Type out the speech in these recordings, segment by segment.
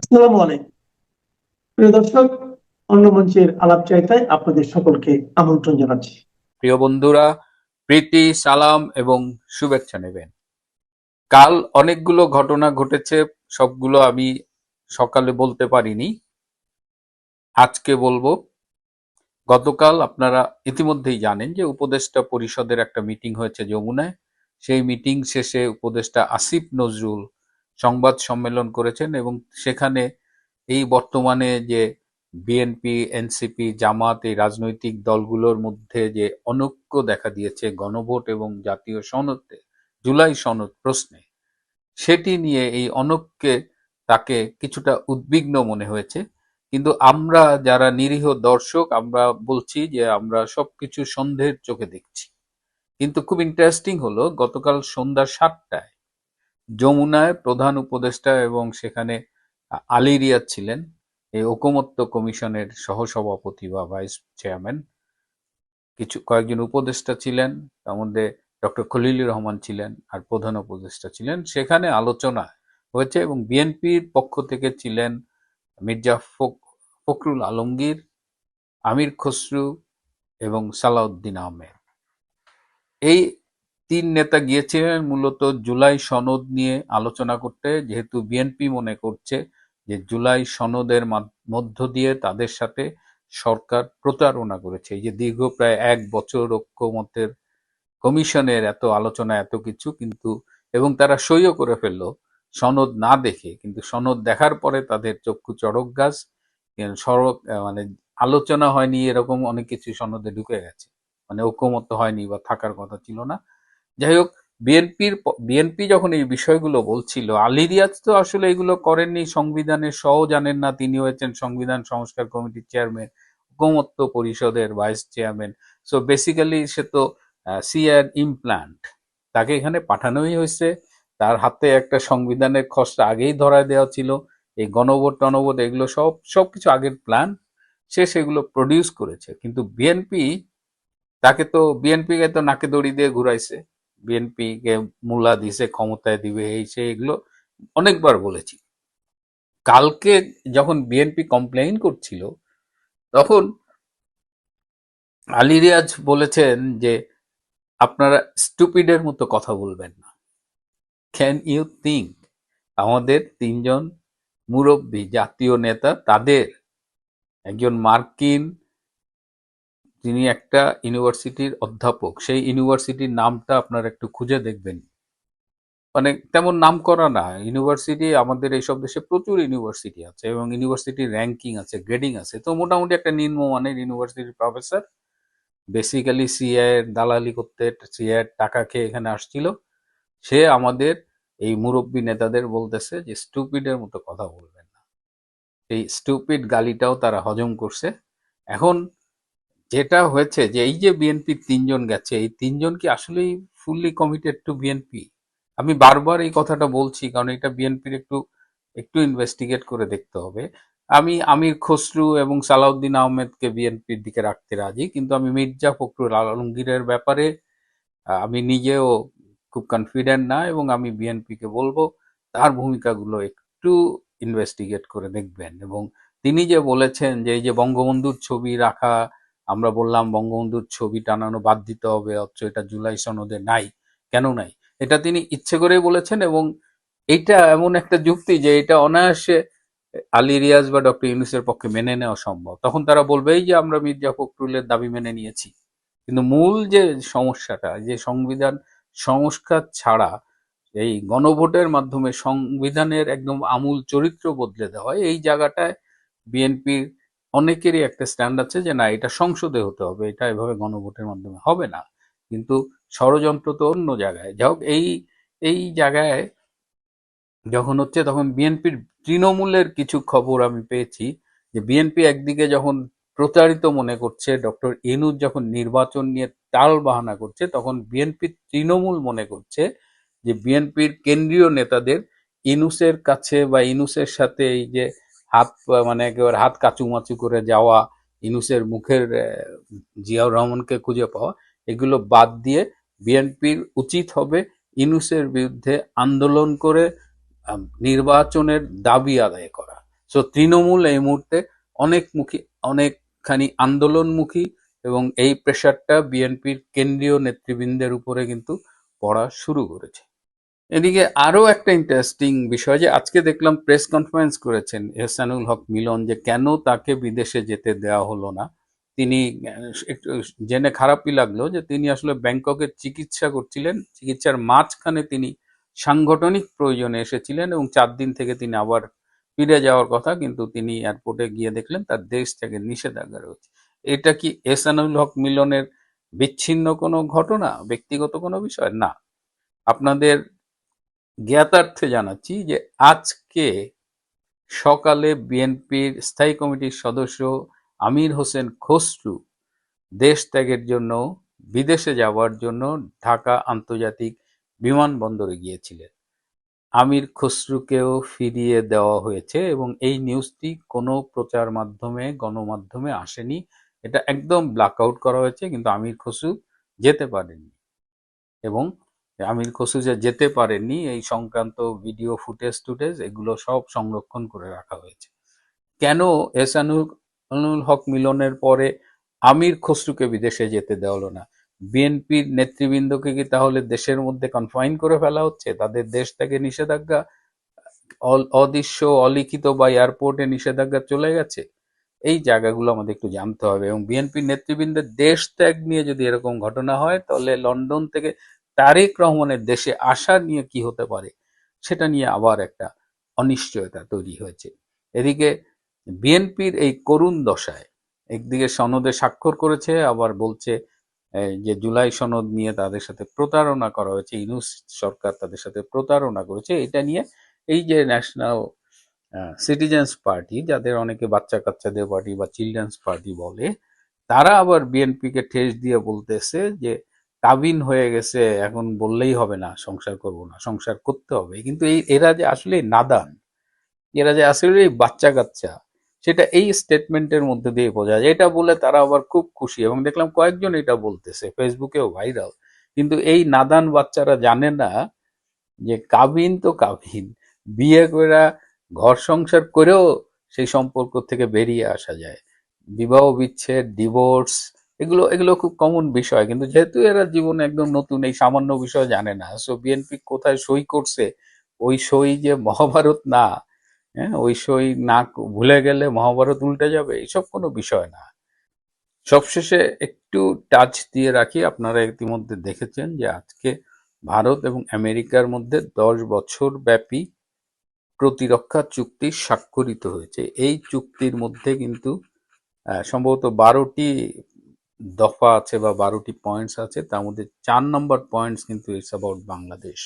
আসসালামু আলাইকুম। প্রিয় দর্শক, অন্য মঞ্চের আলাপ চাইতায় আপনাদের সকলকে আমন্ত্রণ জানাচ্ছি। প্রিয় বন্ধুরা, প্রীতি, সালাম এবং শুভেচ্ছা নেবেন। কাল অনেকগুলো ঘটনা ঘটেছে, সবগুলো আমি সকালে বলতে পারিনি। আজকে বলব, গতকাল আপনারা ইতিমধ্যেই জানেন যে উপদেষ্টা পরিষদের একটা মিটিং হয়েছে যমুনায়। সেই মিটিং শেষে উপদেষ্টা আসিফ নজরুল সংবাদ সম্মেলন করেছেন এবং সেখানে এই বর্তমানে যে বিএনপি এনসিপি জামাত, এই রাজনৈতিক দলগুলোর মধ্যে যে অনৈক্য দেখা দিয়েছে, গণভোট এবং জাতীয় সনদে, জুলাই সনদ প্রশ্নে, সেটি নিয়ে এই অনৈক্যে তাকে কিছুটা উদ্বিগ্ন মনে হয়েছে। কিন্তু আমরা যারা নিরীহ দর্শক, আমরা বলছি যে আমরা সবকিছু সন্দেহের চোখে দেখছি। কিন্তু খুব ইন্টারেস্টিং হলো, গতকাল সন্ধ্যা সাতটায় যমুনায় প্রধান উপদেষ্টা এবং সেখানে আলী রিয়াদ ছিলেন, এই ঐকমত্য কমিশনের সহসভাপতি বা ভাইস চেয়ারম্যান। কিছু, কয়েকজন উপদেষ্টা ছিলেন, তার মধ্যে ডক্টর খলিলুর রহমান ছিলেন আর প্রধান উপদেষ্টা ছিলেন। সেখানে আলোচনা হয়েছে এবং বিএনপির পক্ষ থেকে ছিলেন মির্জা ফখ- ফখরুল আলমগীর, আমির খসরু এবং সালাউদ্দিন আহমেদ। এই তিন নেতা গিয়েছিলেন মূলত জুলাই সনদ নিয়ে আলোচনা করতে, যেহেতু বিএনপি মনে করছে যে জুলাই সনদের মাধ- মধ্য দিয়ে তাদের সাথে সরকার প্রতারণা করেছে। এই যে দীর্ঘ প্রায় এক বছর ঐক্যমতের কমিশনের এত আলোচনা, এত কিছু কিন্তু, এবং তারা সইও করে ফেলল সনদ না দেখে। কিন্তু সনদ দেখার পরে তাদের চক্ষু চড়ক গাছ সড়ক মানে আলোচনা হয়নি, এরকম অনেক কিছু সনদে ঢুকে গেছে। মানে ঐক্যমত্য হয়নি বা থাকার কথা ছিল না। যাই হোক বিএনপির বিএনপি যখন এই বিষয়গুলো বলছিল আলী রিয়াজ তো আসলে এগুলো করেননি সংবিধানের সহ জানেন না, তিনি হয়েছেন সংবিধান সংস্কার কমিটির চেয়ারম্যান ঐকমত্য পরিষদের ভাইস চেয়ারম্যান। সো বেসিক্যালি সে তো সিআর ইমপ্লান্ট। তাকে এখানে পাঠানোই হয়েছে। তার হাতে একটা সংবিধানের খসড়া আগেই ধরায় দেওয়া ছিল। এই গণভোট, টনভোট, এগুলো সব, সবকিছু আগের প্ল্যান। সে সেগুলো প্রডিউস করেছে। কিন্তু বিএনপি তাকে তো বিএনপি কে তো নাকে দড়ি দিয়ে ঘুরাইছে। বিএনপি কে মূলা দিছে, ক্ষমতায় দিবে, এই সে, এগুলো অনেকবার বলেছি। কালকে যখন বিএনপি কমপ্লেইন করছিল, তখন আলী রিয়াজ বলেছেন যে, আপনারা স্টুপিডের মতো কথা বলবেন না। ক্যান ইউ থিঙ্ক আমাদের তিনজন মুরব্বী, জাতীয় নেতা, তাদের একজন মার্কিন তিনি একটা ইউনিভার্সিটির অধ্যাপক, সেই ইউনিভার্সিটির নামটা আপনারা একটু খুঁজে দেখবেন। মানে তেমন নাম করা না। ইউনিভার্সিটি, আমাদের এইসব দেশে প্রচুর ইউনিভার্সিটি আছে এবং ইউনিভার্সিটির র্যাঙ্কিং আছে, গ্রেডিং আছে। তো মোটামুটি একটা নিম্নমানের ইউনিভার্সিটির প্রফেসর। বেসিক্যালি সিআই এর দালালি করতে সিআই এর টাকা খেয়ে এখানে আসছিল। সে আমাদের এই মুরব্বী নেতাদের বলতেছে যে স্টুপিডের মতো কথা বলবেন না। এই স্টুপিড গালিটাও তারা হজম করছে। এখন যেটা হয়েছে যে, এই যে বিএনপির তিনজন গেছে, এই তিনজন কি আসলেই ফুললি কমিটেড টু বিএনপি আমি বারবার এই কথাটা বলছি, কারণ এটা বিএনপির একটু একটু ইনভেস্টিগেট করে দেখতে হবে। আমি আমির খসরু এবং সালাউদ্দিন আহমেদকে বিএনপির দিকে রাখতে রাজি, কিন্তু আমি মির্জা ফখরুল আলমগীরের ব্যাপারে আমি নিজেও খুব কনফিডেন্ট না, এবং আমি বিএনপিকে বলব, তার ভূমিকাগুলো একটু ইনভেস্টিগেট করে দেখবেন। এবং তিনি যে বলেছেন যে, এই যে বঙ্গবন্ধুর ছবি রাখা আমরা বললাম বঙ্গবন্ধুর ছবি টানানো বাদ দিতে হবে, অথচ এটা জুলাই সনদে নাই। কেন নাই? এটা তিনি ইচ্ছে করেই বলেছেন এবং এইটা এমন একটা যুক্তি যে এটা অনায়াসে আলী রিয়াজ বা ডক্টর ইউনুসের পক্ষে মেনে নেওয়া সম্ভব। তখন তারা বলবেই যে আমরা মির্জা ফখরুলের দাবি মেনে নিয়েছি। কিন্তু মূল যে সমস্যাটা, যে সংবিধান সংস্কার ছাড়া এই গণভোটের মাধ্যমে সংবিধানের একদম আমূল চরিত্র বদলে দেওয়া হয়, এই জায়গাটায় বিএনপির অনেকেরই একটা স্ট্যান্ড আছে যে, না, এটা সংসদে হতে হবে, এটা এভাবে গণভোটের মাধ্যমে হবে না। কিন্তু ষড়যন্ত্র তো অন্য জায়গায়। যাই হোক, এই এই জায়গায় যখন হচ্ছে তখন বিএনপির তৃণমূলের কিছু খবর আমি পেয়েছি যে, বিএনপি একদিকে যখন প্রতারিত মনে করছে, ডক্টর ইনুজ যখন নির্বাচন নিয়ে তাল বাহানা করছে, তখন বিএনপির তৃণমূল মনে করছে যে, বিএনপির কেন্দ্রীয় নেতাদের ইনুসের কাছে বা ইনুসের সাথে এই যে হাত মানে একেবারে হাত কাচুমাচু করে যাওয়া, ইনুসের মুখের জিয়াউর রহমানকে খুঁজে পাওয়া, এগুলো বাদ দিয়ে বিএনপির উচিত হবে ইনুসের বিরুদ্ধে আন্দোলন করে নির্বাচনের দাবি আদায় করা। সো তৃণমূল এই মুহূর্তে অনেকমুখী, অনেকখানি আন্দোলনমুখী এবং এই প্রেশারটা বিএনপির কেন্দ্রীয় নেতৃবৃন্দের উপরে কিন্তু পড়া শুরু করেছে। এদিকে আরও একটা ইন্টারেস্টিং বিষয় যে আজকে দেখলাম প্রেস কনফারেন্স করেছেন এহসানুল হক মিলন যে কেন তাকে বিদেশে যেতে দেওয়া হলো না। তিনি একটু জেনে খারাপই লাগল যে তিনি আসলে ব্যাংককে চিকিৎসা করছিলেন, চিকিৎসার মাঝখানে তিনি সাংগঠনিক প্রয়োজনে এসেছিলেন এবং চার দিন থেকে তিনি আবার ফিরে যাওয়ার কথা, কিন্তু তিনি এয়ারপোর্টে গিয়ে দেখলেন তার দেশ থেকে নিষেধাজ্ঞা রয়েছে। এটা কি এহসানুল হক মিলনের বিচ্ছিন্ন কোনো ঘটনা, ব্যক্তিগত কোনো বিষয়? না। আপনাদের জ্ঞাতার্থে জানাচ্ছি যে আজকে সকালে বিএনপির স্থায়ী কমিটির সদস্য আমির হোসেন খসরু দেশ ত্যাগের জন্য, বিদেশে যাওয়ার জন্য ঢাকা আন্তর্জাতিক বিমানবন্দরে গিয়েছিলেন। আমির খসরুকেও ফিরিয়ে দেওয়া হয়েছে এবং এই নিউজটি কোনো প্রচার মাধ্যমে, গণমাধ্যমে আসেনি। এটা একদম ব্ল্যাক আউট করা হয়েছে, কিন্তু আমির খসরু যেতে পারেননি। এবং আমির খসরু যে যেতে পারেননি, এই সংক্রান্ত ভিডিও, ফুটেজ, টুটেজ এগুলো সব সংরক্ষণ করে রাখা হয়েছে। কেন এসানুল হক মিলনের পরে আমির খসরুকে বিদেশে যেতে দেওয়া না? বিএনপির নেতৃবৃন্দকে কি তাহলে দেশের মধ্যে কনফাইন করে ফেলা হচ্ছে? তাদের দেশ থেকে নিষেধাজ্ঞা অদৃশ্য, অলিখিত বা এয়ারপোর্টে নিষেধাজ্ঞা চলে গেছে? এই জায়গাগুলো আমাদের একটু জানতে হবে এবং বিএনপির নেতৃবৃন্দের দেশ ত্যাগ নিয়ে যদি এরকম ঘটনা হয়, তাহলে লন্ডন থেকে তারেক রহমানের দেশে আসা নিয়ে কি হতে পারে, সেটা নিয়ে আবার একটা অনিশ্চয়তা তৈরি হয়েছে। এদিকে বিএনপির এই করুণ দশায় একদিকে সনদে স্বাক্ষর করেছে, আবার বলছে যে জুলাই সনদ নিয়ে তাদের সাথে প্রতারণা করা হয়েছে, ইনুস সরকার তাদের সাথে প্রতারণা করেছে, এটা নিয়ে এই যে ন্যাশনাল সিটিজেন্স পার্টি, যাদের অনেকে বাচ্চা কাচ্চাদের পার্টি বা চিলড্রেন্স পার্টি বলে, তারা আবার বিএনপিকে ঠেস দিয়ে বলতেছে যে কাবিন হয়ে গেছে, এখন বললেই হবে না, সংসার করব না, সংসার করতে হবে। কিন্তু এই, এরা যে আসলে নাদান, এরা যে আসলে বাচ্চা কাচ্চা সেটা এই স্টেটমেন্টের মধ্যে দিয়ে বোঝা যায়। এটা বলে তারা আবার খুব খুশি এবং দেখলাম কয়েকজন এটা বলতেছে ফেসবুকেও ভাইরাল। কিন্তু এই নাদান বাচ্চারা জানে না যে কাবিন তো কাবিন, বিয়ে করে ঘর সংসার করেও সেই সম্পর্ক থেকে বেরিয়ে আসা যায়। বিবাহ বিচ্ছেদ ডিভোর্স এগুলো এগুলো খুব কমন বিষয়। কিন্তু যেহেতু এরা জীবনে একদম নতুন, এই সামান্য বিষয় জানে না সো বিএনপি কোথায় সই করছে, ওই সই যে মহাভারত না হ্যাঁ ওই সই না ভুলে গেলে মহাভারত উল্টে যাবে এইসব কোনো বিষয় না। সবশেষে একটু টাচ দিয়ে রাখি, আপনারা ইতিমধ্যে দেখেছেন যে আজকে ভারত এবং আমেরিকার মধ্যে দশ বছর ব্যাপী প্রতিরক্ষা চুক্তি স্বাক্ষরিত হয়েছে। এই চুক্তির মধ্যে কিন্তু সম্ভবত বারোটি দফা আছে বা বারোটি পয়েন্টস আছে, তার মধ্যে চার নম্বর পয়েন্টস কিন্তু ইটস অ্যাবাউট বাংলাদেশ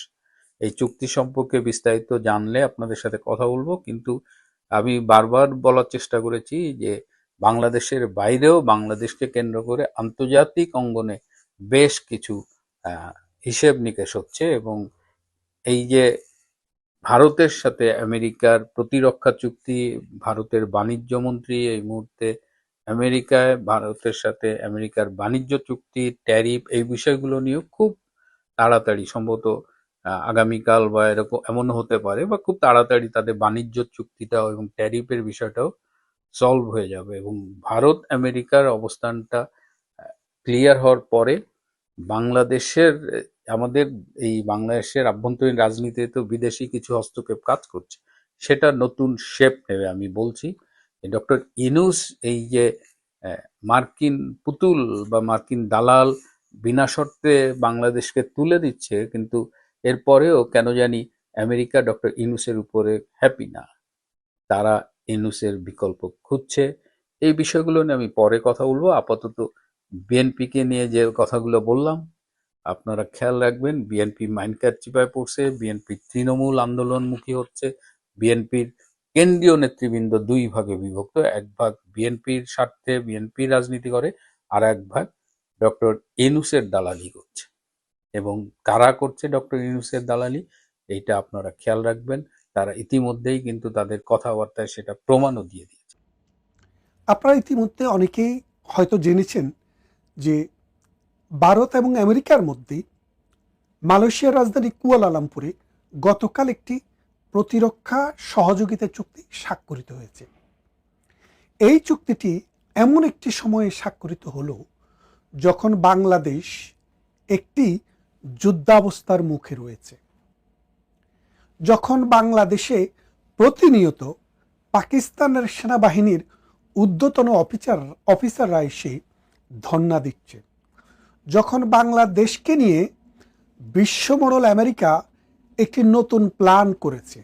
এই চুক্তি সম্পর্কে বিস্তারিত জানলে আপনাদের সাথে কথা বলব, কিন্তু আমি বারবার বলার চেষ্টা করেছি যে বাংলাদেশের বাইরেও বাংলাদেশকে কেন্দ্র করে আন্তর্জাতিক অঙ্গনে বেশ কিছু হিসেব নিকেশ হচ্ছে এবং এই যে ভারতের সাথে আমেরিকার প্রতিরক্ষা চুক্তি, ভারতের বাণিজ্য মন্ত্রী এই মুহূর্তে আমেরিকায়, ভারতের সাথে আমেরিকার বাণিজ্য চুক্তি, ট্যারিফ এই বিষয়গুলো নিয়েও খুব তাড়াতাড়ি সম্ভবত আগামীকাল বা এরকম এমন হতে পারে বা খুব তাড়াতাড়ি তাদের বাণিজ্য চুক্তিটাও এবং ট্যারিফের বিষয়টাও সলভ হয়ে যাবে এবং ভারত, আমেরিকার অবস্থানটা ক্লিয়ার হওয়ার পরে বাংলাদেশের, আমাদের এই বাংলাদেশের আভ্যন্তরীণ রাজনীতিতে তো বিদেশি কিছু হস্তক্ষেপ কাজ করছে, সেটা নতুন শেপ নেবে আমি বলছি। ডক্টর ইনুস এই যে মার্কিন পুতুল বা মার্কিন দালাল বিনা শর্তে বাংলাদেশকে তুলে দিচ্ছে, কিন্তু এরপরেও কেন জানি আমেরিকা ডক্টর ইনুসের উপরে হ্যাপি না। তারা ইনুসের বিকল্প খুঁজছে। এই বিষয়গুলো নিয়ে আমি পরে কথা বলব। আপাতত বিএনপিকে নিয়ে যে কথাগুলো বললাম, আপনারা খেয়াল রাখবেন, বিএনপি মাইন্ডকার চিপায় পড়ছে, বিএনপি তৃণমূল আন্দোলনমুখী হচ্ছে, বিএনপির কেন্দ্রীয় নেতৃবৃন্দ দুই ভাগে বিভক্ত, এক ভাগ বিএনপির স্বার্থে বিএনপির রাজনীতি করে আর এক ভাগ ডক্টর ইনুসের দালালি করছে। এবং কারা করছে ডক্টর ইনুসের দালালি, এইটা আপনারা খেয়াল রাখবেন। তারা ইতিমধ্যেই কিন্তু তাদের কথাবার্তায় সেটা প্রমাণও দিয়ে দিয়েছে। আপনারা ইতিমধ্যে অনেকেই হয়তো জেনেছেন যে ভারত এবং আমেরিকার মধ্যে মালয়েশিয়ার রাজধানী কুয়ালালামপুরে গতকাল একটি প্রতিরক্ষা সহযোগিতা চুক্তি স্বাক্ষরিত হয়েছে। এই চুক্তিটি এমন একটি সময়ে স্বাক্ষরিত হলো যখন বাংলাদেশ একটি যুদ্ধাবস্থার মুখে রয়েছে। যখন বাংলাদেশে প্রতিনিয়ত পাকিস্তানের সেনাবাহিনীর ঊর্ধ্বতন অফিসার, অফিসাররা এসে ধন্না দিচ্ছে। যখন বাংলাদেশকে নিয়ে বিশ্বমোড়ল আমেরিকা একটি নতুন প্ল্যান করেছে।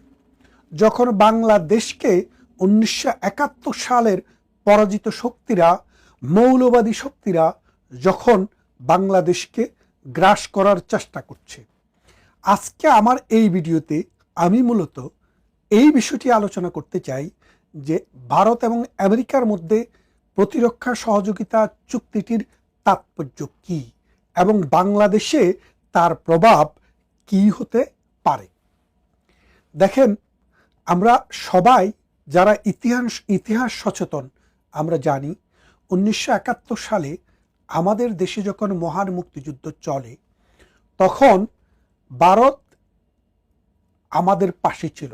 যখন বাংলাদেশকে উনিশশো একাত্তর সালের পরাজিত শক্তিরা, মৌলবাদী শক্তিরা যখন বাংলাদেশকে গ্রাস করার চেষ্টা করছে। আজকে আমার এই ভিডিওতে আমি মূলত এই বিষয়টি আলোচনা করতে চাই যে ভারত এবং আমেরিকার মধ্যে প্রতিরক্ষা সহযোগিতা চুক্তিটির তাৎপর্য কি এবং বাংলাদেশে তার প্রভাব কি হতে পারে। দেখেন, আমরা সবাই যারা ইতিহাস ইতিহাস সচেতন, আমরা জানি উনিশশো একাত্তর সালে আমাদের দেশে যখন মহান মুক্তিযুদ্ধ চলে, তখন ভারত আমাদের পাশে ছিল।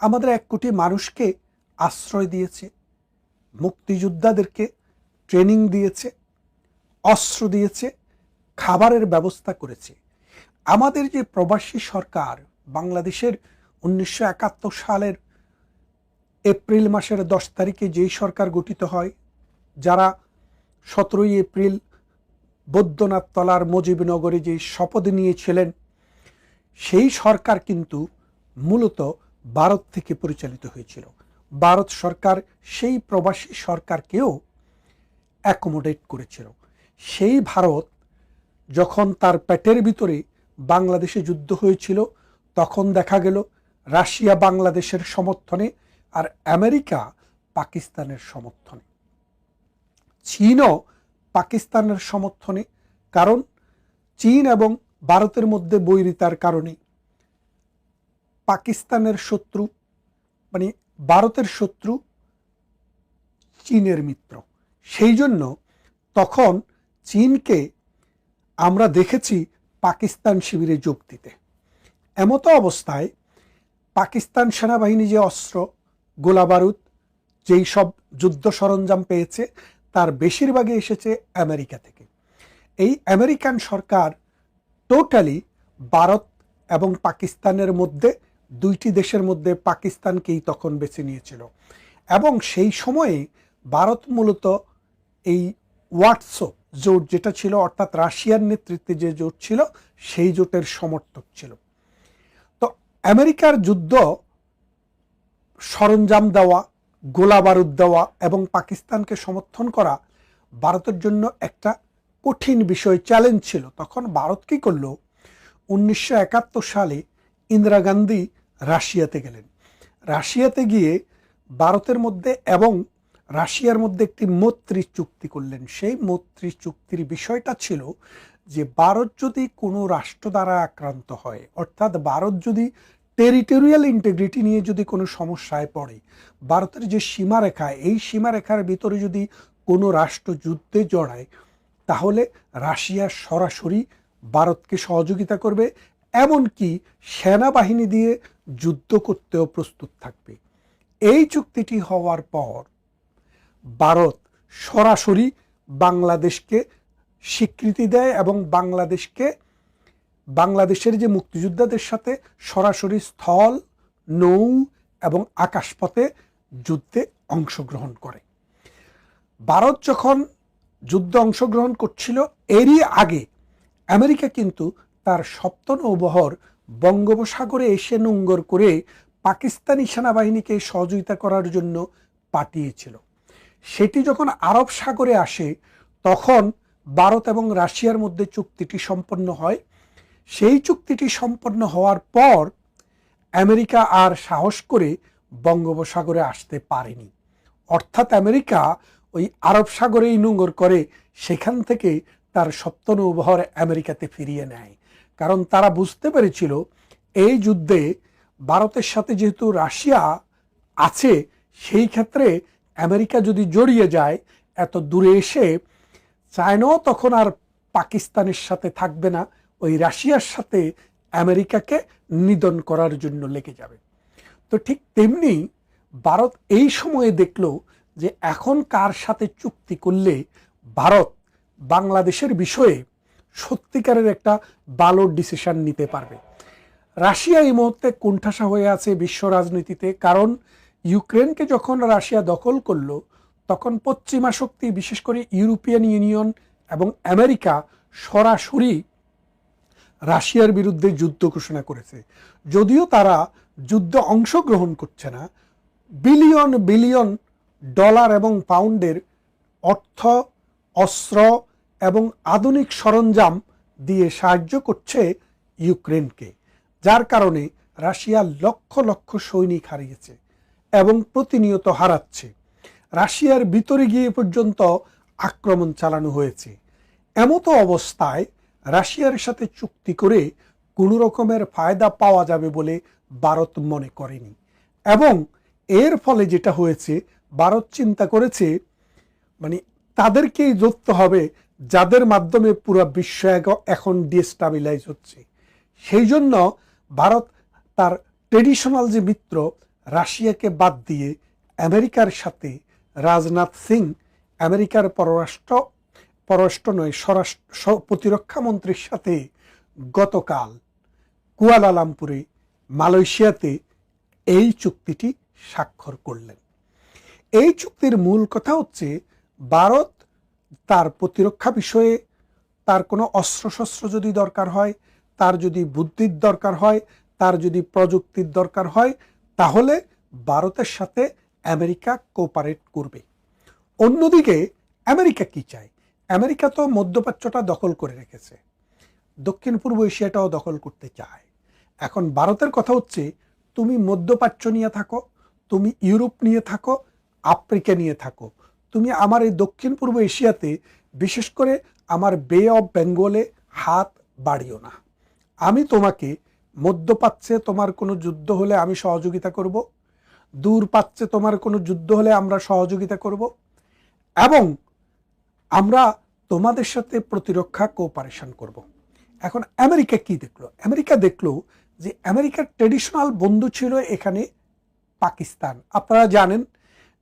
আমাদের এক কোটি মানুষকে আশ্রয় দিয়েছে, মুক্তিযোদ্ধাদেরকে ট্রেনিং দিয়েছে, অস্ত্র দিয়েছে, খাবারের ব্যবস্থা করেছে। আমাদের যে প্রবাসী সরকার বাংলাদেশের উনিশশো একাত্তর সালের এপ্রিল মাসের দশ তারিখে যেই সরকার গঠিত হয়, যারা সতেরোই এপ্রিল বৈদ্যনাথ তলার মুজিবনগরে যে শপথ নিয়েছিলেন, সেই সরকার কিন্তু মূলত ভারত থেকে পরিচালিত হয়েছিল। ভারত সরকার সেই প্রবাসী সরকারকেও অ্যাকোমোডেট করেছিল। সেই ভারত যখন তার পেটের ভিতরে বাংলাদেশে যুদ্ধ হয়েছিল, তখন দেখা গেল রাশিয়া বাংলাদেশের সমর্থনে আর আমেরিকা পাকিস্তানের সমর্থনে। চীনও পাকিস্তানের সমর্থনে, কারণ চীন এবং ভারতের মধ্যে বৈরিতার কারণে পাকিস্তানের শত্রু মানে ভারতের শত্রু চীনের মিত্র। সেই জন্য তখন চীনকে আমরা দেখেছি পাকিস্তান শিবিরে যোগ দিতে। এমতো অবস্থায় পাকিস্তান সেনাবাহিনী যে অস্ত্র, গোলাবারুদ, যেই সব যুদ্ধ সরঞ্জাম পেয়েছে, তার বেশিরভাগই এসেছে আমেরিকা থেকে। এই আমেরিকান সরকার টোটালি ভারত এবং পাকিস্তানের মধ্যে, দুইটি দেশের মধ্যে পাকিস্তানকেই তখন বেছে নিয়েছিল। এবং সেই সময়ে ভারত মূলত এই ওয়াটসো জোট যেটা ছিল, অর্থাৎ রাশিয়ার নেতৃত্বে যে জোট ছিল, সেই জোটের সমর্থক ছিল। তো আমেরিকার যুদ্ধ, সরঞ্জাম দেওয়া, গোলা বারুদ দেওয়া এবং পাকিস্তানকে সমর্থন করা ভারতের জন্য একটা কঠিন বিষয় চ্যালেঞ্জ ছিল। তখন ভারত কী করল? উনিশশো সালে ইন্দিরা গান্ধী রাশিয়াতে গেলেন। রাশিয়াতে গিয়ে ভারতের মধ্যে এবং রাশিয়ার মধ্যে একটি মৈত্রী চুক্তি করলেন। সেই মৈত্রী চুক্তির বিষয়টা ছিল যে ভারত যদি কোনো রাষ্ট্র দ্বারা আক্রান্ত হয়, অর্থাৎ ভারত যদি টেরিটোরিয়াল ইন্টিগ্রিটি নিয়ে যদি কোনো সমস্যায় পড়ে, ভারতের যে সীমারেখা, এই সীমারেখার ভিতরে যদি কোনো রাষ্ট্র যুদ্ধে জড়ায়, তাহলে রাশিয়া সরাসরি ভারতকে সহযোগিতা করবে, এমনকি সেনাবাহিনী দিয়ে যুদ্ধ করতেও প্রস্তুত থাকবে। এই চুক্তিটি হওয়ার পর ভারত সরাসরি বাংলাদেশকে স্বীকৃতি দেয় এবং বাংলাদেশকে, বাংলাদেশের যে মুক্তিযোদ্ধাদের সাথে সরাসরি স্থল, নৌ এবং আকাশপথে যুদ্ধে অংশগ্রহণ করে। ভারত যখন যুদ্ধে অংশগ্রহণ করছিল, এরই আগে আমেরিকা কিন্তু তার সপ্ত নৌবহর বঙ্গোপসাগরে এসে নোঙ্গর করে পাকিস্তানি সেনাবাহিনীকে সহযোগিতা করার জন্য পাঠিয়েছিল। সেটি যখন আরব সাগরে আসে, তখন ভারত এবং রাশিয়ার মধ্যে চুক্তিটি সম্পন্ন হয়। সেই চুক্তিটি সম্পন্ন হওয়ার পর আমেরিকা আর সাহস করে বঙ্গোপসাগরে আসতে পারেনি। অর্থাৎ আমেরিকা ওই আরব সাগরেই নোঙ্গর করে, সেখান থেকে তার সপ্ত নৌবহর আমেরিকাতে ফিরিয়ে নেয়। কারণ তারা বুঝতে পেরেছিল, এই যুদ্ধে ভারতের সাথে যেহেতু রাশিয়া আছে, সেই ক্ষেত্রে আমেরিকা যদি জড়িয়ে যায়, এত দূরে এসে চায়নাও তখন আর পাকিস্তানের সাথে থাকবে না, ওই রাশিয়ার সাথে আমেরিকাকে নিধন করার জন্য লেগে যাবে। তো ঠিক তেমনি ভারত এই সময়ে দেখল যে এখন কার সাথে চুক্তি করলে ভারত বাংলাদেশের বিষয়ে সত্যিকারের একটা ভালো ডিসিশন নিতে পারবে। রাশিয়া এই মুহূর্তে কোণঠাসা হয়ে আছে বিশ্ব রাজনীতিতে, কারণ ইউক্রেনকে যখন রাশিয়া দখল করল, তখন পশ্চিমা শক্তি, বিশেষ করে ইউরোপিয়ান ইউনিয়ন এবং আমেরিকা সরাসরি রাশিয়ার বিরুদ্ধে যুদ্ধ ঘোষণা করেছে। যদিও তারা যুদ্ধে অংশগ্রহণ করছে না, বিলিয়ন বিলিয়ন ডলার এবং পাউন্ডের অর্থ, অস্ত্র এবং আধুনিক সরঞ্জাম দিয়ে সাহায্য করছে ইউক্রেনকে, যার কারণে রাশিয়া লক্ষ লক্ষ সৈনিক হারিয়েছে। এবং প্রতিনিয়ত হারাচ্ছে। রাশিয়ার ভিতরে গিয়ে পর্যন্ত আক্রমণ চালানো হয়েছে। এমতো অবস্থায় রাশিয়ার সাথে চুক্তি করে কোনো রকমের ফায়দা পাওয়া যাবে বলে ভারত মনে করেনি। এবং এর ফলে যেটা হয়েছে, ভারত চিন্তা করেছে মানে তাদেরকেই ধরতে হবে যাদের মাধ্যমে পুরো বিশ্ব এখন ডিস্টাবিলাইজ হচ্ছে। সেই জন্য ভারত তার ট্রেডিশনাল যে মিত্র রাশিয়াকে বাদ দিয়ে আমেরিকার সাথে রাজনাথ সিং আমেরিকার পররাষ্ট্র পররাষ্ট্র নয়, স্বরাষ্ট্র প্রতিরক্ষা মন্ত্রীর সাথে গতকাল কুয়ালালামপুরে মালয়েশিয়াতে এই চুক্তিটি স্বাক্ষর করলেন। এই চুক্তির মূল কথা হচ্ছে ভারত তার প্রতিরক্ষা বিষয়ে তার কোনো অস্ত্রশস্ত্র যদি দরকার হয়, তার যদি বুদ্ধির দরকার হয়, তার যদি প্রযুক্তির দরকার হয় তাহলে ভারতের সাথে আমেরিকা কোপারেট করবে। অন্যদিকে, আমেরিকা কি চায়? আমেরিকা তো মধ্যপ্রাচ্যটা দখল করে রেখেছে। দক্ষিণ পূর্ব এশিয়াটাও দখল করতে চায়। এখন ভারতের কথা হচ্ছে, তুমি মধ্যপ্রাচ্য নিয়ে থাকো, তুমি ইউরোপ নিয়ে থাকো, আফ্রিকা নিয়ে থাকো। তুমি আমার এই দক্ষিণ পূর্ব এশিয়াতে, বিশেষ করে আমার বে অফ বেঙ্গলে হাত বাড়িও না। আমি তোমাকে মধ্যপ্রাচ্যে তোমার কোনো যুদ্ধ হলে আমি সহযোগিতা করব। দূর পাচ্ছে তোমার কোনো যুদ্ধ হলে আমরা সহযোগিতা করব। এবং আমরা তোমাদের সাথে প্রতিরক্ষা কোঅপারেশন করব। এখন আমেরিকা কি দেখল? আমেরিকা দেখল যে আমেরিকার ট্রেডিশনাল বন্ধু ছিল এখানে পাকিস্তান। আপনারা জানেন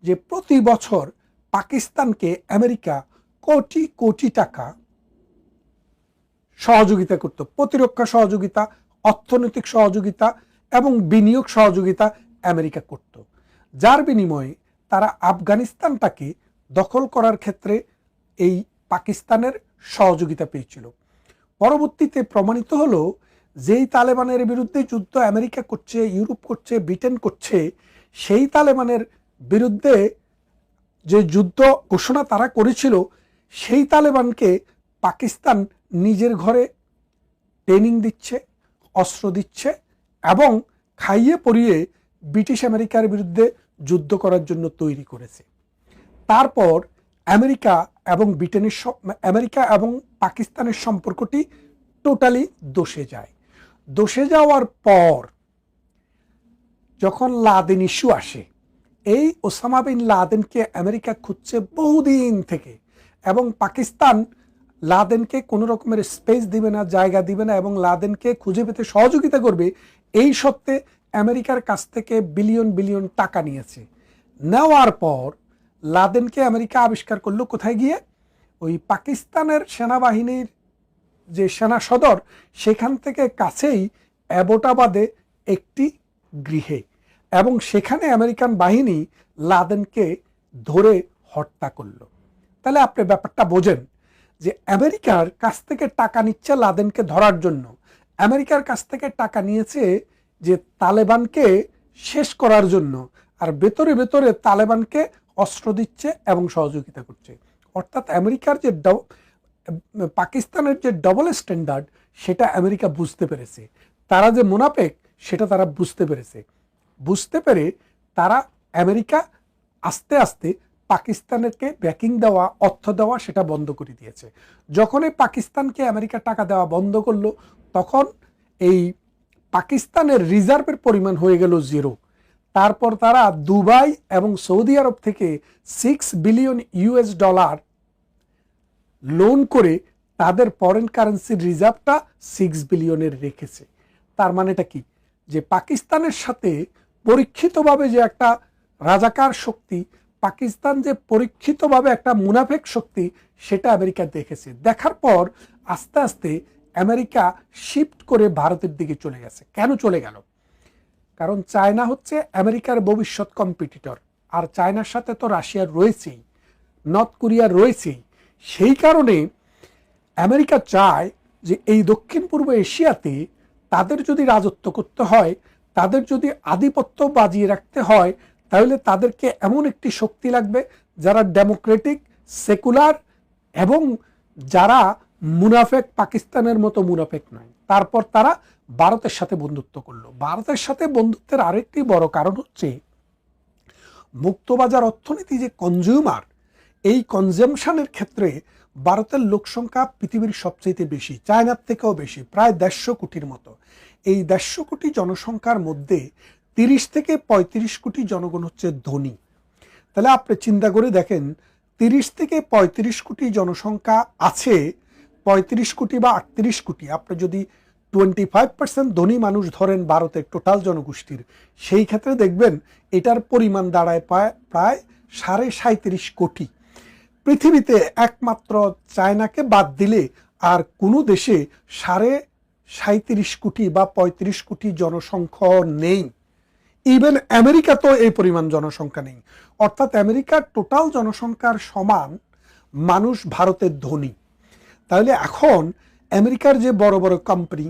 যে প্রতি বছর পাকিস্তানকে আমেরিকা কোটি কোটি টাকা সহযোগিতা করত। প্রতিরক্ষা সহযোগিতা অর্থনৈতিক সহযোগিতা এবং বিনিয়োগ সহযোগিতা আমেরিকা করত। যার বিনিময়ে তারা আফগানিস্তানটাকে দখল করার ক্ষেত্রে এই পাকিস্তানের সহযোগিতা পেয়েছিল। পরবর্তীতে প্রমাণিত হলো যেই তালেবানের বিরুদ্ধে যুদ্ধ আমেরিকা করছে, ইউরোপ করছে, ব্রিটেন করছে, সেই তালেবানের বিরুদ্ধে যে যুদ্ধ ঘোষণা তারা করেছিল, সেই তালেবানকে পাকিস্তান নিজের ঘরে ট্রেনিং দিচ্ছে। অস্ত্র দিচ্ছে এবং খাইয়ে পরিয়ে ব্রিটিশ আমেরিকার বিরুদ্ধে যুদ্ধ করার জন্য তৈরি করেছে। তারপর আমেরিকা এবং ব্রিটেনের আমেরিকা এবং পাকিস্তানের সম্পর্কটি টোটালি দোষে যায়। দোষে যাওয়ার পর যখন লাদেন ইস্যু আসে, এই ওসামা বিন লাদেনকে আমেরিকা খুঁজছে বহুদিন থেকে এবং পাকিস্তান লাদেনকে কোনো রকমের স্পেস দিবে না, জায়গা দিবে না এবং লাদেনকে খুঁজে পেতে সহযোগিতা করবে, এই সত্ত্বে আমেরিকার কাছ থেকে বিলিয়ন বিলিয়ন টাকা নিয়েছে। নেওয়ার পর লাদেনকে আমেরিকা আবিষ্কার করল কোথায় গিয়ে? ওই পাকিস্তানের সেনাবাহিনীর যে সেনা সদর, সেখান থেকে কাছেই অ্যাবোটাবাদে একটি গৃহে এবং সেখানে আমেরিকান বাহিনী লাদেনকে ধরে হত্যা করল। তাহলে আপনি ব্যাপারটা বোঝেন যে আমেরিকার কাছ থেকে টাকা নিচ্ছে লাদেনকে ধরার জন্য। আমেরিকার কাছ থেকে টাকা নিয়েছে যে তালেবানকে শেষ করার জন্য। আর ভেতরে ভেতরে তালেবানকে অস্ত্র দিচ্ছে এবং সহযোগিতা করছে। অর্থাৎ আমেরিকার যে পাকিস্তানের যে ডবল স্ট্যান্ডার্ড সেটা আমেরিকা বুঝতে পেরেছে। তারা যে মুনাফেক, সেটা তারা বুঝতে পেরেছে। বুঝতে পেরে তারা আমেরিকা আস্তে আস্তে পাকিস্তানেরকে ব্যাকিং দেওয়া, অর্থ দেওয়া সেটা বন্ধ করে দিয়েছে। যখনই পাকিস্তানকে আমেরিকা টাকা দেওয়া বন্ধ করল, তখন এই পাকিস্তানের রিজার্ভের পরিমাণ হয়ে গেল জিরো। তারপর তারা দুবাই এবং সৌদি আরব থেকে six billion US dollar loan করে তাদের ফরেন কারেন্সির রিজার্ভটা সিক্স বিলিয়নের রেখেছে। তার মানেটা কি? যে পাকিস্তানের সাথে পরীক্ষিতভাবে যে একটা রাজাকার শক্তি পাকিস্তান যে পরীক্ষিতভাবে একটা মুনাফেক শক্তি, সেটা আমেরিকা দেখেছে। দেখার পর আস্তে আস্তে আমেরিকা শিফট করে ভারতের দিকে চলে গেছে। কেন চলে গেল? কারণ চায়না হচ্ছে আমেরিকার ভবিষ্যৎ কম্পিটিটর আর চায়নার সাথে তো রাশিয়ার রয়েছেই নর্থ কোরিয়ার রয়েছেই। সেই কারণে আমেরিকা চায় যে এই দক্ষিণ পূর্ব এশিয়াতে তাদের যদি রাজত্ব করতে হয়, তাদের যদি আধিপত্য বাজিয়ে রাখতে হয় তাহলে তাদেরকে এমন একটি শক্তি লাগবে যারা ডেমোক্রেটিক, সেকুলার এবং যারা মুনাফেক, পাকিস্তানের মতো মুনাফেক নয়। তারপর তারা ভারতের সাথে বন্ধুত্ব করল। ভারতের সাথে বন্ধুত্বের আরেকটি বড় কারণ হচ্ছে মুক্তবাজার অর্থনীতি যে কনজিউমার এই কনজামশনের ক্ষেত্রে ভারতের লোকসংখ্যা পৃথিবীর সবচেয়ে বেশি, চায়নার থেকেও বেশি, প্রায় দেড়শো কোটির মতো। এই দেড়শো কোটি জনসংখ্যার মধ্যে তিরিশ থেকে পঁয়ত্রিশ কোটি জনগণ হচ্ছে ধনী। তাহলে আপনি চিন্তা করে দেখেন, তিরিশ থেকে পঁয়ত্রিশ কোটি জনসংখ্যা আছে, পঁয়ত্রিশ কোটি বা আটত্রিশ কোটি। আপনি যদি টোয়েন্টি ফাইভ পার্সেন্ট ধনী মানুষ ধরেন ভারতের টোটাল জনগোষ্ঠীর, সেই ক্ষেত্রে দেখবেন এটার পরিমাণ দাঁড়ায় প্রায় সাড়ে সাঁত্রিশ কোটি। পৃথিবীতে একমাত্র চায়নাকে বাদ দিলে আর কোনো দেশে সাড়ে সাঁত্রিশ কোটি বা পঁয়ত্রিশ কোটি জনসংখ্যা নেই। ইভেন আমেরিকা তো এই পরিমাণ জনসংখ্যা নেই। অর্থাৎ আমেরিকার টোটাল জনসংখ্যার সমান মানুষ ভারতের ধনী। তাহলে এখন আমেরিকার যে বড় বড় কোম্পানি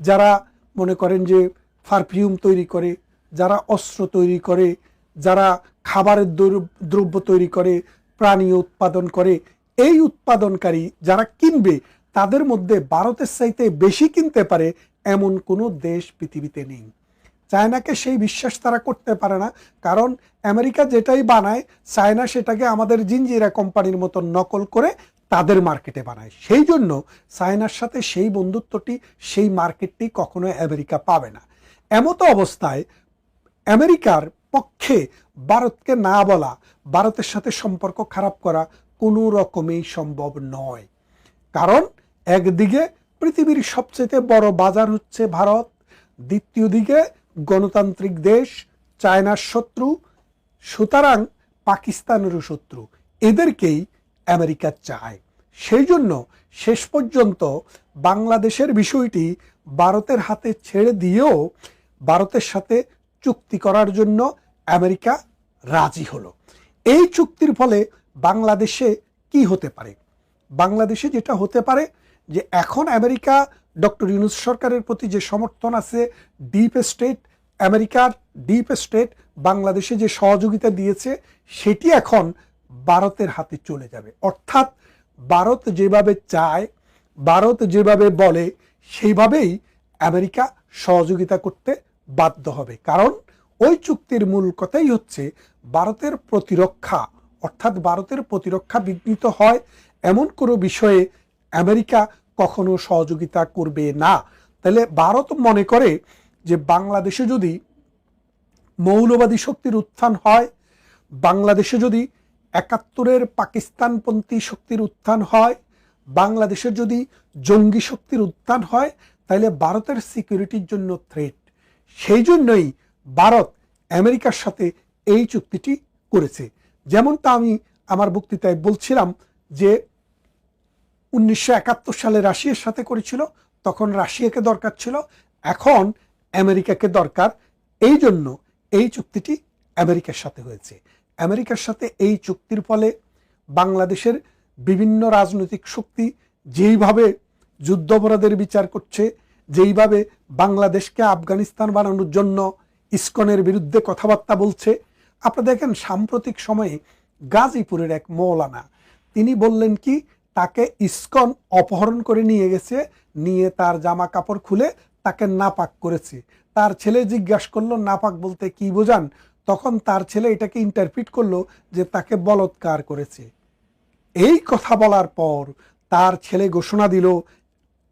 যারা মনে করেন যে পারফিউম তৈরি করে, যারা অস্ত্র তৈরি করে, যারা খাবারের দ্রব্য তৈরি করে, প্রাণী উৎপাদন করে, এই উৎপাদনকারী যারা কিনবে, তাদের মধ্যে ভারতের চাইতে বেশি কিনতে পারে এমন কোনো দেশ পৃথিবীতে নেই। চায়নাকে সেই বিশ্বাস তারা করতে পারে না। কারণ আমেরিকা যেটাই বানায়, চায়না সেটাকে আমাদের জিঞ্জিরা কোম্পানির মতো নকল করে তাদের মার্কেটে বানায়। সেই জন্য চায়নার সাথে সেই বন্ধুত্বটি, সেই মার্কেটটি কখনো আমেরিকা পাবে না। এমতো অবস্থায় আমেরিকার পক্ষে ভারতকে না বলা, ভারতের সাথে সম্পর্ক খারাপ করা কোনো রকমেই সম্ভব নয়। কারণ একদিকে পৃথিবীর সবচেয়ে বড় বাজার হচ্ছে ভারত, দ্বিতীয় দিকে গণতান্ত্রিক দেশ, চায়নার শত্রু, সুতরাং পাকিস্তানেরও শত্রু। এদেরকেই আমেরিকা চায়। সেই জন্য শেষ পর্যন্ত বাংলাদেশের বিষয়টি ভারতের হাতে ছেড়ে দিয়েও ভারতের সাথে চুক্তি করার জন্য আমেরিকা রাজি হলো। এই চুক্তির ফলে বাংলাদেশে কি হতে পারে? বাংলাদেশে যেটা হতে পারে যে এখন আমেরিকা ডক্টর ইউনুস সরকারের প্রতি যে সমর্থন আছে ডিপ স্টেট আমেরিকার ডিপ স্টেট বাংলাদেশে যে সহযোগিতা দিয়েছে, সেটি এখন ভারতের হাতে চলে যাবে। অর্থাৎ ভারত যেভাবে চায়, ভারত যেভাবে বলে, সেইভাবেই আমেরিকা সহযোগিতা করতে বাধ্য হবে। কারণ ওই চুক্তির মূল কথাই হচ্ছে, ভারতের প্রতিরক্ষা, অর্থাৎ ভারতের প্রতিরক্ষা বিঘ্নিত হয় এমন কোনো বিষয়ে আমেরিকা কখনো সহযোগিতা করবে না। তাহলে ভারত মনে করে যে বাংলাদেশে যদি মৌলবাদী শক্তির উত্থান হয়, বাংলাদেশে যদি একাত্তরের পাকিস্তানপন্থী শক্তির উত্থান হয়, বাংলাদেশের যদি জঙ্গি শক্তির উত্থান হয়, তাহলে ভারতের সিকিউরিটির জন্য থ্রেট সেই জন্যই ভারত আমেরিকার সাথে এই চুক্তিটি করেছে। যেমনটা আমি আমার বক্তৃতায় বলছিলাম যে উনিশশো একাত্তর সালে রাশিয়ার সাথে করেছিল, তখন রাশিয়াকে দরকার ছিল, এখন আমেরিকাকে দরকার। এই জন্য এই চুক্তিটি আমেরিকার সাথে হয়েছে। আমেরিকার সাথে এই চুক্তির ফলে বাংলাদেশের বিভিন্ন রাজনৈতিক শক্তি যেইভাবে যুদ্ধাপরাধের বিচার করছে, যেইভাবে বাংলাদেশকে আফগানিস্তান বানানোর জন্য ইস্কনের বিরুদ্ধে কথাবার্তা বলছে, আপনারা দেখেন সাম্প্রতিক সময়ে গাজীপুরের এক মৌলানা, তিনি বললেন কি তাকে ইস্কন অপহরণ করে নিয়ে গেছে, নিয়ে তার জামা কাপড় খুলে তাকে নাপাক করেছে। তার ছেলে জিজ্ঞাসা করল, নাপাক বলতে কি বোঝান? তখন তার ছেলে এটাকে ইন্টারপ্রিট করল যে তাকে বলৎকার করেছে। এই কথা বলার পর তার ছেলে ঘোষণা দিল,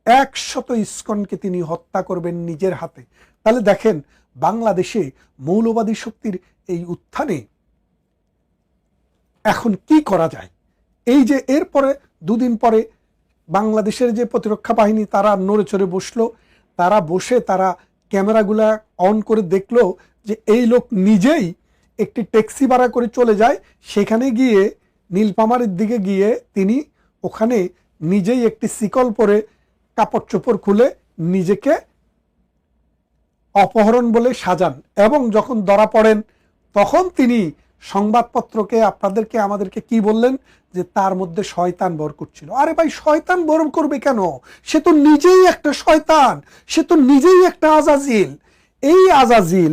একশত ইস্কনকে তিনি হত্যা করবেন নিজের হাতে। তাহলে দেখেন, বাংলাদেশে মৌলবাদী শক্তির এই উত্থানে এখন কি করা যায়? এই যে এরপরে দুদিন পরে বাংলাদেশের যে প্রতিরক্ষা বাহিনী, তারা নড়ে চড়ে বসল। তারা বসে তারা ক্যামেরাগুলা অন করে দেখল যে এই লোক নিজেই একটি ট্যাক্সি ভাড়া করে চলে যায়। সেখানে গিয়ে নীলপামারের দিকে গিয়ে তিনি ওখানে নিজেই একটি শিকল পরে কাপড় চোপড় খুলে নিজেকে অপহরণ বলে সাজান এবং যখন ধরা পড়েন, তখন তিনি সংবাদপত্রকে আপনাদেরকে, আমাদেরকে কি বললেন? যে তার মধ্যে শয়তান বর করছিল আরে ভাই, শয়তান বর করবে কেন? সে তো নিজেই একটা শয়তান। সে তো নিজেই একটা আজাজিল। এই আজাজিল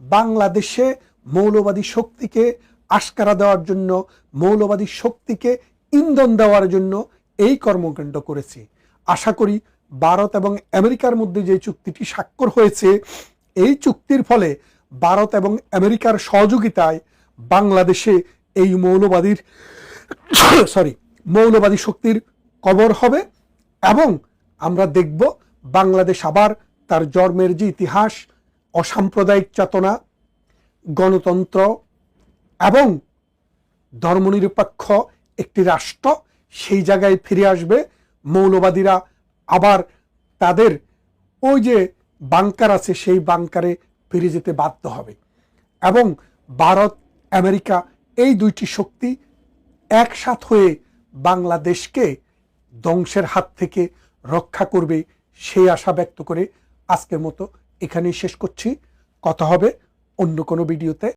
বাংলাদেশে মৌলবাদী শক্তিকে আশকারা দেওয়ার জন্য, মৌলবাদী শক্তিকে ইন্ধন দেওয়ার জন্য এই কর্মকাণ্ড করেছে। আশা করি ভারত এবং আমেরিকার মধ্যে যে চুক্তিটি স্বাক্ষর হয়েছে, এই চুক্তির ফলে ভারত এবং আমেরিকার সহযোগিতায় বাংলাদেশে এই মৌলবাদীর, সরি, মৌলবাদী শক্তির কবর হবে এবং আমরা দেখব বাংলাদেশ আবার তার জন্মের যে ইতিহাস, অসাম্প্রদায়িক চেতনা, গণতন্ত্র এবং ধর্মনিরপেক্ষ একটি রাষ্ট্র সেই জায়গায় ফিরে আসবে। মৌলবাদীরা আবার তাদের ওই যে বাংকার আছে সেই বাংকারে ফিরে যেতে বাধ্য হবে এবং ভারত আমেরিকা এই দুইটি শক্তি একসাথ হয়ে বাংলাদেশকে ধ্বংসের হাত থেকে রক্ষা করবে সেই আশা ব্যক্ত করে আজকের মতো এখানেই শেষ করছি। কথা হবে অন্য কোনো ভিডিওতে।